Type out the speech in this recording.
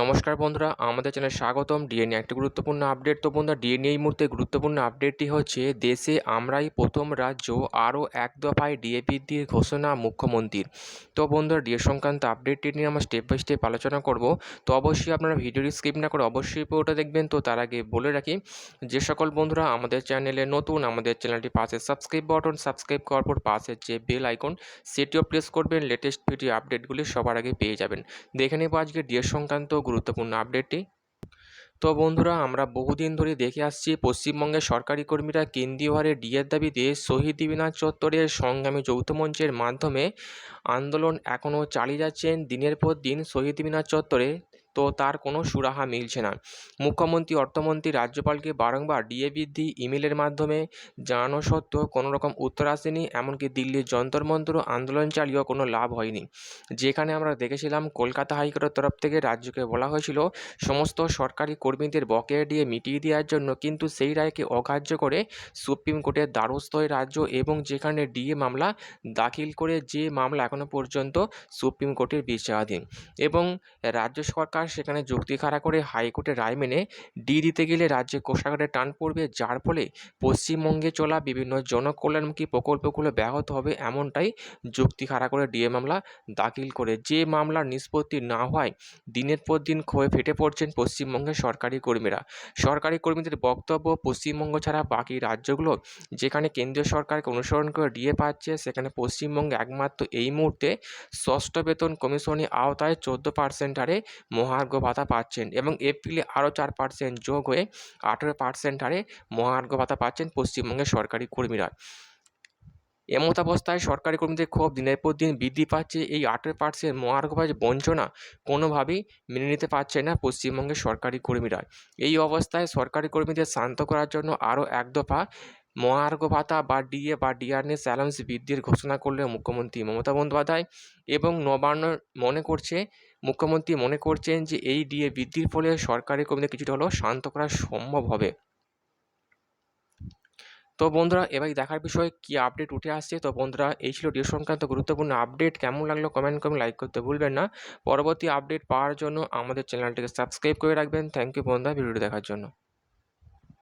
নমস্কার বন্ধুরা, আমাদের চ্যানেলে স্বাগতম। ডিএনএ একটি গুরুত্বপূর্ণ আপডেট। তো বন্ধুরা, ডিএনএ এই মুহূর্তে গুরুত্বপূর্ণ আপডেটটি হচ্ছে, দেশে আমরাই প্রথম রাজ্য আরও এক দফায় ডিএ বৃদ্ধির ঘোষণা মুখ্যমন্ত্রীর। তো বন্ধুরা, ডিএ সংক্রান্ত আপডেটটি নিয়ে আমরা স্টেপ বাই স্টেপ আলোচনা করব। তো অবশ্যই আপনারা ভিডিওটি স্কিপ না করে অবশ্যই পুরোটা দেখবেন। তো তার আগে বলে রাখি, যে সকল বন্ধুরা আমাদের চ্যানেলে নতুন, আমাদের চ্যানেলটি পাশে সাবস্ক্রাইব বাটন সাবস্ক্রাইব করার পর পাশের যে বেল আইকন সেটিও প্রেস করবেন। লেটেস্ট ভিডিও আপডেটগুলি সবার আগে পেয়ে যাবেন। দেখে নেব আজকে ডিএ সংক্রান্ত গুরুত্বপূর্ণ আপডেটটি তো বন্ধুরা, আমরা বহুদিন ধরে দেখে আসছি, পশ্চিমবঙ্গের সরকারি কর্মীরা কেন্দ্রীয় হারে ডিএর দাবিতে শহীদ দিবিনাথ চত্বরের সংগ্রামী যৌথ মঞ্চের মাধ্যমে আন্দোলন এখনও চালিয়ে যাচ্ছেন। দিনের পর দিন শহীদ দিবিনাথ চত্বরে তো তার কোনো সুরাহা মিলছে না। মুখ্যমন্ত্রী, অর্থমন্ত্রী, রাজ্যপালকে বারংবার ডিএ বৃদ্ধি ইমেলের মাধ্যমে জানানো সত্ত্বেও কোনো রকম উত্তর আসেনি, এমনকি দিল্লির যন্তর মন্ত্র আন্দোলন চালিয়েও কোনো লাভ হয়নি। যেখানে আমরা দেখেছিলাম, কলকাতা হাইকোর্টের তরফ থেকে রাজ্যকে বলা হয়েছিল, সমস্ত সরকারি কর্মীদের বকেয়া দিয়ে মিটিয়ে দেওয়ার জন্য কিন্তু সেই রায়কে অগ্রাহ্য করে সুপ্রিম কোর্টের দ্বারস্থ রাজ্য এবং যেখানে ডিএ মামলা দাখিল করে যে মামলা এখনও পর্যন্ত সুপ্রিম কোর্টের বিচারাধীন। এবং রাজ্য সরকার সেখানে যুক্তি খাড়া করে হাইকোর্টের রায় মেনে ডি দিতে গেলে রাজ্যে কোষাগারে টান পড়বে, যার ফলে পশ্চিমবঙ্গে চলা বিভিন্ন জনকল্যাণমুখী প্রকল্পগুলো ব্যাহত হবে এমনটাই যুক্তি খাড়া করে ডিএ মামলা দাখিল করে। যে মামলার নিষ্পত্তি না হওয়ায় দিনের পর দিন ক্ষয়ে ফেটে পড়ছেন পশ্চিমবঙ্গের সরকারি কর্মীরা। সরকারি কর্মীদের বক্তব্য পশ্চিমবঙ্গ ছাড়া বাকি রাজ্যগুলো, যেখানে কেন্দ্রীয় সরকারকে অনুসরণ করে ডিএ পাচ্ছে, সেখানে পশ্চিমবঙ্গে একমাত্র এই মুহূর্তে ষষ্ঠ বেতন কমিশনের আওতায় চোদ্দ পার্সেন্ট হারে মহার্ঘ ভাতা পাচ্ছেন এবং এপ্রিলে আরও চার পার্সেন্ট যোগ হয়ে আঠেরো পার্সেন্ট হারে মহার্ঘ ভাতা পাচ্ছেন পশ্চিমবঙ্গের সরকারি কর্মীরা। এমতাবস্থায় সরকারি কর্মীদের ক্ষোভ দিনের পর দিন বৃদ্ধি পাচ্ছে। এই আঠেরো পার্সেন্ট মহার্ঘভাজ বঞ্চনা কোনোভাবেই মেনে নিতে পারছে না পশ্চিমবঙ্গের সরকারি কর্মীরা। এই অবস্থায় সরকারি কর্মীদের শান্ত করার জন্য আরও এক দফা মহার্ঘ ভাতা বা ডিএ বা ডিআরএস অ্যালাউন্স বৃদ্ধির ঘোষণা করলেন মুখ্যমন্ত্রী মমতা বন্দ্যোপাধ্যায় এবং নবান্ন মনে করছে মুখ্যমন্ত্রী মনে করছেন যে এই ডিএ বৃদ্ধির ফলে সরকারি কর্মীদের কিছুটা হলেও শান্ত করা সম্ভব হবে। তো বন্ধুরা, এবার দেখার বিষয়ে কি আপডেট উঠে আসছে? তো বন্ধুরা, এই ছিল ডিও সংক্রান্ত গুরুত্বপূর্ণ আপডেট কেমন লাগল কমেন্ট করে লাইক করতে ভুলবেন না। পরবর্তী আপডেট পাওয়ার জন্য আমাদের চ্যানেলটিকে সাবস্ক্রাইব করে রাখবেন। থ্যাংক ইউ বন্ধুরা ভিডিওটি দেখার জন্য।